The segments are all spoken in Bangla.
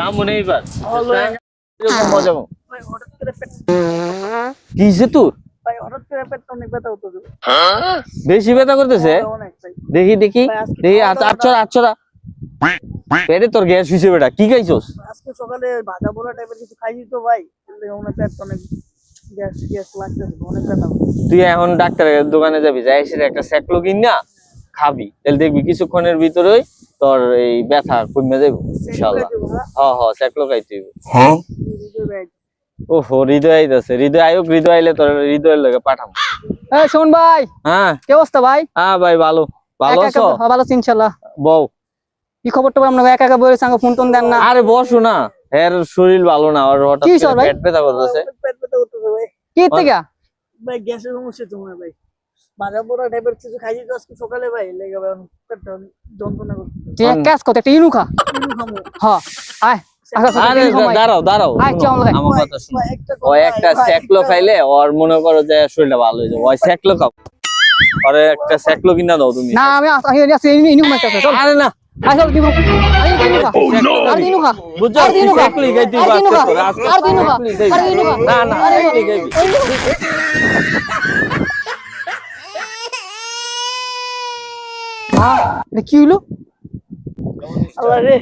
যাব না পেট কি হইছে তোর? বেশি ব্যথা করতেছে? দেখি দেখি। দেখি আচ্ছা আচ্ছা পেটে তোর গ্যাস হইছে বেটা কি খাইছস? আজকে সকালে ভাজা পোড়া টাইপের কিছু খাই তো ভাই। অনেক পেট অনেক গ্যাস গ্যাস লাগতেছে অনেক ব্যথা তুই এখন ডাক্তারের দোকানে যাবি যাই একটা স্যাকলো কিন না। খাবি। তাহলে দেখবি কিছুক্ষণের ভিতরেই তোর এই ব্যথা কমে যাবে ইনশাআল্লাহ। হ হ স্যাকলো খাইতে হইব। ওহো হৃদয় আইতাছে হৃদয় আয়ুক হৃদয় আইলে তোর হৃদয়ের লগে পাঠাম এই শোন ভাই। হ্যাঁ? কি অবস্থা ভাই? হ্যাঁ ভাই ভালো। ভালো আছো? হ্যাঁ, ভালো আছি ইনশাল্লাহ বউ। কি খবর টবর আমরা একা একা বইয়ের সঙ্গে ফোন টোন দেন না। আরে বসো না এর শরীর ভালো না আর হঠাৎ? পেট ব্যথা করতেছে পেট ব্যথা হতেছে ভাই কি থেকে? ভাই গ্যাসের সমস্যা তোমার ভাই। ভাজা পোড়া টাইপের কিছু খাই দিত আজকে সকালে ভাই লেগে পেটটা যন্ত্রণা করছে। তুই এক কাজ কর একটা ইনু খা। কিনু খামো। হ্যাঁ আয়। আচ্ছা, আচ্ছা, আরে দাঁড়াও দাঁড়াও আয়, শোনো, চল ভাই। আমার কথা শুনো। ও একটা স্যাকলো খাইলে ওর মনে করো যে শরীরটা ভালো হয়ে যাবে। ওই স্যাকলো খাও। আরে একটা স্যাকলো কিনা দাও তুমি। না আমি আমি আছি ইনু ইনু খামাই চল। আরে না। আয় চল দিব আরে ইনু খা। আর ইনু খা। বুঝছ? আর ইনু খা। স্যাকলি খাইতে আর ইনু খা। আজকে তোর, আজকে আর ইনু খা। আর ইনু খা। না না স্যাকলি খাইবি। এটা কি হইল? আল্লাহ রে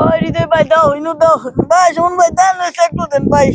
ওই হৃদয় ভাই, দাও, ইনু দাও। ভাই, শুন ভাই, দেন একটু দেন, ভাই।